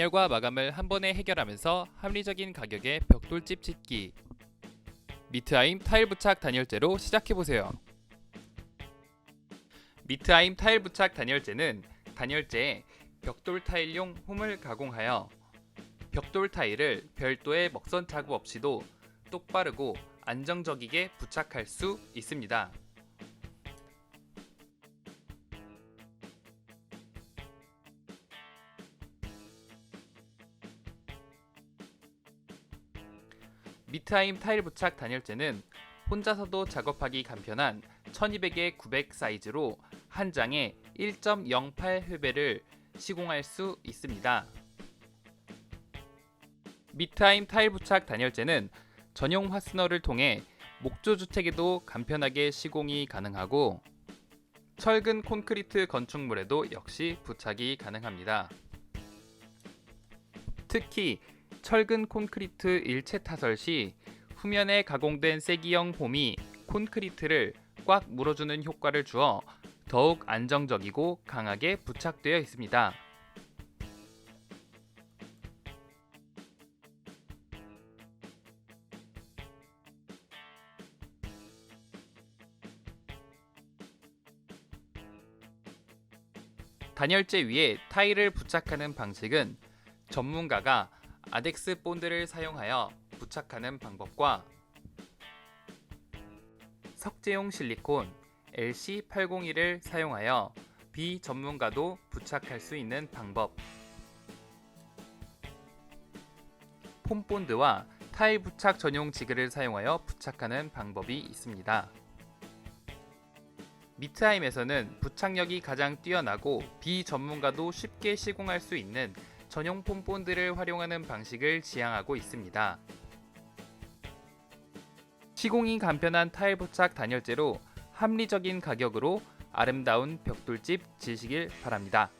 단열과 마감을 한 번에 해결하면서 합리적인 가격의 벽돌집 짓기 미트하임 타일 부착 단열재로 시작해 보세요. 미트하임 타일 부착 단열재는 단열재에 벽돌 타일용 홈을 가공하여 벽돌 타일을 별도의 먹선 자국 없이도 똑바르고 안정적이게 부착할 수 있습니다. 미트하임 타일 부착 단열재는 혼자서도 작업하기 간편한 1200에 900 사이즈로 한 장에 1.08 회배를 시공할 수 있습니다. 미트하임 타일 부착 단열재는 전용 화스너를 통해 목조 주택에도 간편하게 시공이 가능하고 철근 콘크리트 건축물에도 역시 부착이 가능합니다. 특히 철근 콘크리트 일체 타설 시 후면에 가공된 세기형 홈이 콘크리트를 꽉 물어주는 효과를 주어 더욱 안정적이고 강하게 부착되어 있습니다. 단열재 위에 타일을 부착하는 방식은 전문가가 아덱스 본드를 사용하여 부착하는 방법과 석재용 실리콘 LC801을 사용하여 비전문가도 부착할 수 있는 방법 폼본드와 타일 부착 전용 지그를 사용하여 부착하는 방법이 있습니다. 미트하임에서는 부착력이 가장 뛰어나고 비전문가도 쉽게 시공할 수 있는 전용 폼본드를 활용하는 방식을 지향하고 있습니다. 시공이 간편한 타일 부착 단열재로 합리적인 가격으로 아름다운 벽돌집 지시길 바랍니다.